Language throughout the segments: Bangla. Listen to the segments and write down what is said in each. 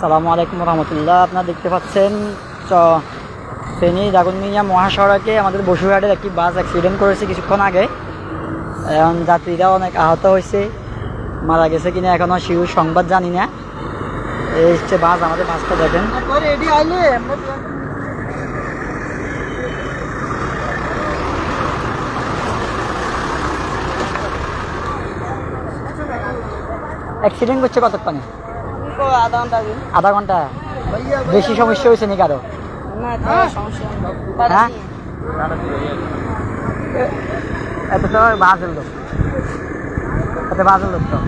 সালামু আলাইকুম রহমতুল্লাহ। আপনারা দেখতে পাচ্ছেন, চ, ফেনী দাগনমিয়া মহাসড়কে আমাদের বসুরহাটের একটি বাস অ্যাক্সিডেন্ট করেছে কিছুক্ষণ আগে। এখন যাত্রীরা অনেক আহত হয়েছে, মারা গেছে কিনা এখনও শিউর সংবাদ জানি না। এই হচ্ছে বাস, আমাদের বাসটা দেখেন। অ্যাক্সিডেন্ট করছে কতক্ষণে? আধা ঘণ্টা আগে আধা ঘণ্টা? বেশি সমস্যা হয়েছে নাকি আরও? না তার সমস্যা হ্যাঁ? এত তো বাসের লোক। এত বাসের লোক তো।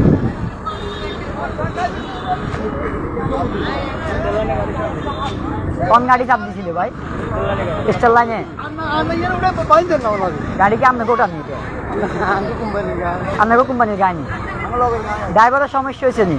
কোন গাড়ি চাপ দিছিল ভাই? স্টার লাইনে? গাড়ি কি আপনাকে ওটা নিয়ে আপনাকে কোম্পানির গাড়ি। ড্রাইভারের সমস্যা হয়েছে নি?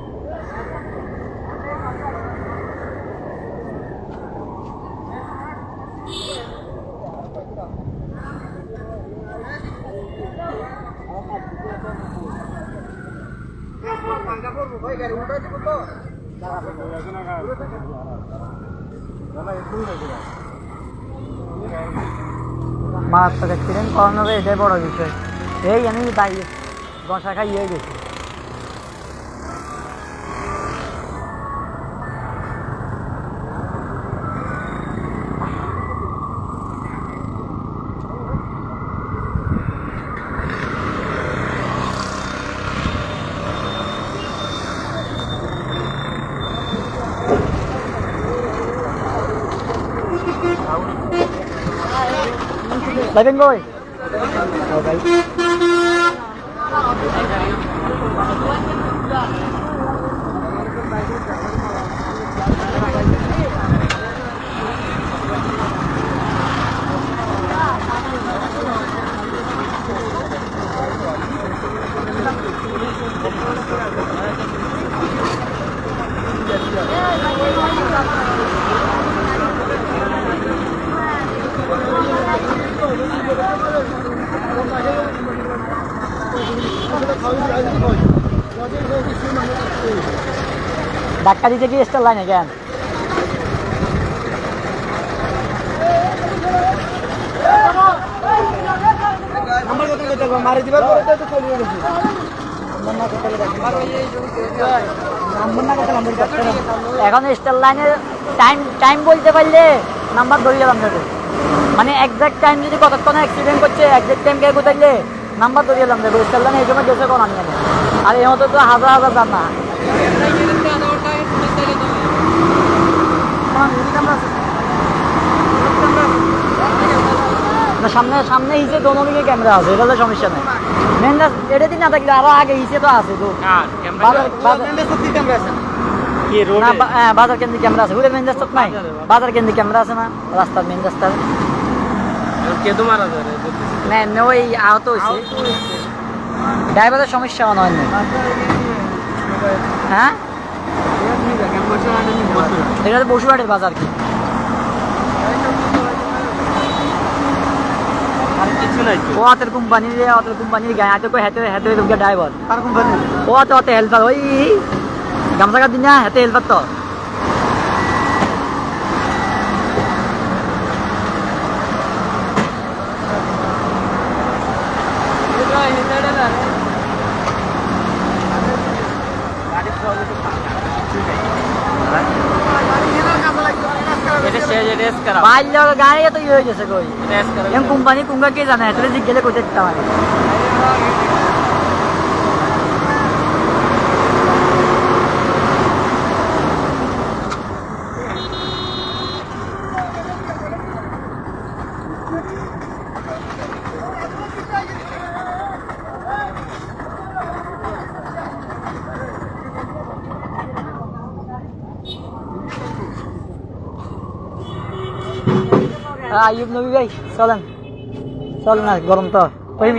মারাত্মক অ্যাক্সিডেন্ট করানো এটাই বড় বিষয়। এই আমি তাই বসা খাই ইয়ে lấy cái ngôi okay. ধাক্কা দিতে কি স্টার লাইনে কেন এখন স্টার লাইনে টাইম টাইম বলতে পারলে নাম্বার ধরিয়ে দিলাম দেবে মানে একজ্যাক্ট টাইম যদি কতক্ষণ অ্যাক্সিডেন্ট করছে একজ্যাক্ট টাইম কে কোথাইলে নাম্বার ধরিয়ে দিলাম দেবে স্টার লাইনে এই সময় গেছে কোন জানি আর এই মতো তো হাজার হাজার দাম না। না সামনে সামনে হিসে দোনো দিকে ক্যামেরা আছে এটা হলে সমস্যা নেই। মেন এটা দিন না থাকলে আরও আগে হিসে তো আছে তো। বাজার বাজার না হ্যাঁ, বাজার কেন্দ্রে ক্যামেরা আছে। ওটা মেন রাস্তা নাই। বাজার কেন্দ্রে ক্যামেরা আছে না রাস্তার মেন রাস্তার না ওই আহত হয়েছে। ড্রাইভারের সমস্যা মনে হয় না। হ্যাঁ? এটা তো বসুরহাটের বাজার কি? ও হাতের কোম্পানির হাতের কোম্পানির গায়ে হাতে হাতে হাতে ড্রাইভার ও হাতে হাতে হেল্পার ওই গামছা কাট না হাতে হেল্পার তো বাইর গাড়ি তো ইয়ে হয়ে গেছে কই কোম্পানি কোনগা কে জানে এটা দিতে মানে আয়ুব নবী ভাই চলেন। চলেন না গরম তো। এই